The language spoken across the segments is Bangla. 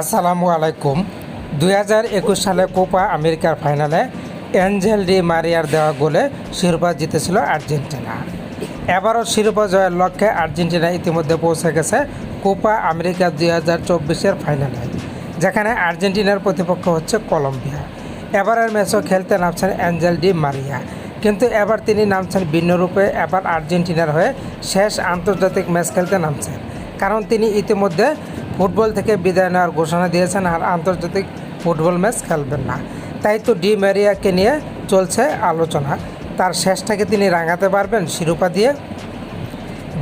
আসসালামু আলাইকুম। দুই হাজার একুশ সালে কোপা আমেরিকার ফাইনালে অ্যাঞ্জেল ডি মারিয়ার দেওয়া গোলে শিরোপা জিতেছিল আর্জেন্টিনা। এবারও শিরোপা জয়ের লক্ষ্যে আর্জেন্টিনা ইতিমধ্যে পৌঁছে গেছে কোপা আমেরিকা দুই হাজার চব্বিশের ফাইনালে, যেখানে আর্জেন্টিনার প্রতিপক্ষ হচ্ছে কলম্বিয়া। এবারের ম্যাচও খেলতে নামছেন অ্যাঞ্জেল ডি মারিয়া, কিন্তু এবার তিনি নামছেন ভিন্ন রূপে এবার আর্জেন্টিনার হয়ে শেষ আন্তর্জাতিক ম্যাচ খেলতে নামছেন, কারণ তিনি ইতিমধ্যে ফুটবল থেকে বিদায় নেওয়ার ঘোষণা দিয়েছেন আর আন্তর্জাতিক ফুটবল ম্যাচ খেলবেন না। তাই তো ডি ম্যারিয়াকে নিয়ে চলছে আলোচনা। তার শেষটাকে তিনি রাঙাতে পারবেন শিরোপা দিয়ে।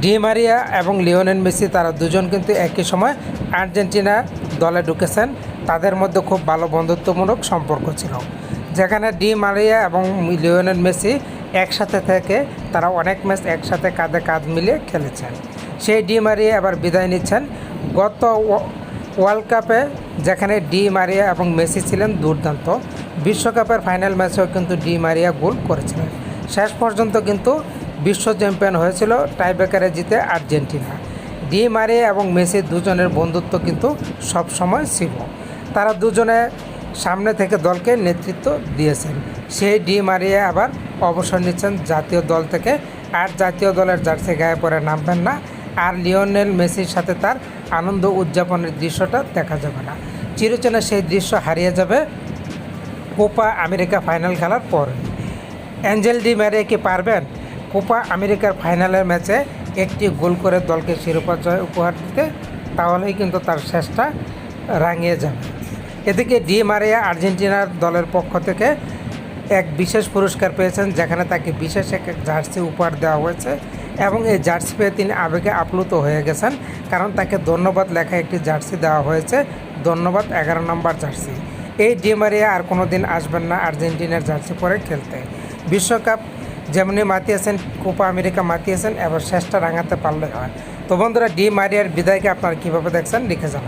ডি মারিয়া এবং লিওনেল মেসি তারা দুজন কিন্তু একই সময় আর্জেন্টিনা দলে ঢুকেছেন। তাদের মধ্যে খুব ভালো বন্ধুত্বমূলক সম্পর্ক ছিল। যেখানে ডি মারিয়া এবং লিওনেল মেসি একসাথে থেকে তারা অনেক ম্যাচ একসাথে কাঁধে কাঁধ মিলিয়ে খেলেছেন। সেই ডি মারিয়া এবার বিদায় নিচ্ছেন গত ওয়ার্ল্ড কাপে যেখানে ডি মারিয়া এবং মেসি ছিলেন দুর্দান্ত, বিশ্বকাপের ফাইনাল ম্যাচেও কিন্তু ডি মারিয়া গোল করেছিলেন। শেষ পর্যন্ত কিন্তু বিশ্ব চ্যাম্পিয়ন হয়েছিল টাইব্রেকারে জিতে আর্জেন্টিনা। ডি মারিয়া এবং মেসি দুজনের বন্ধুত্ব কিন্তু সব সময় ছিল। তারা দুজনে সামনে থেকে দলকে নেতৃত্ব দিয়েছেন। সেই ডি মারিয়া আবার অবসর নিচ্ছেন জাতীয় দল থেকে। আর জাতীয় দলের জার্সি গায়ে পরে নামবেন না। লিওনেল মেসির সাথে তার আনন্দ উদযাপনের দৃশ্যটা দেখা যাবে না। চিরচেনা সেই দৃশ্য হারিয়ে যাবে কোপা আমেরিকা ফাইনাল খেলার পর। অ্যাঞ্জেল ডি ম্যারে কি পারবেন? কোপা আমেরিকার ফাইনালের ম্যাচে একটি গোল করে দলকে শিরোপা জয় উপহার দিতে, তাহলেই কিন্তু তার শেষটা রাঙিয়ে যাবে। এদিকে ডি মারিয়া আর্জেন্টিনার দলের পক্ষ থেকে এক বিশেষ পুরস্কার পেয়েছেন, যেখানে তাকে বিশেষ এক এক জার্সি উপহার দেওয়া হয়েছে। এবং এই জার্সি পেয়ে তিনি আবেগে আপ্লুত হয়ে গেছেন, কারণ তাকে ধন্যবাদ লেখা একটি জার্সি দেওয়া হয়েছে। ধন্যবাদ, এগারো নম্বর জার্সি। এই ডিমারিয়া আর কোনো দিন আসবেন না আর্জেন্টিনার জার্সি পরে খেলতে। বিশ্বকাপ যেমনি মাতিয়েছেন, কোপা আমেরিকা মাতিয়েছেন, এবার শেষটা রাঙাতে পারলে হয়। তো বন্ধুরা, ডি মারিয়ার বিদায়কে আপনারা কীভাবে দেখছেন, লিখে জানান।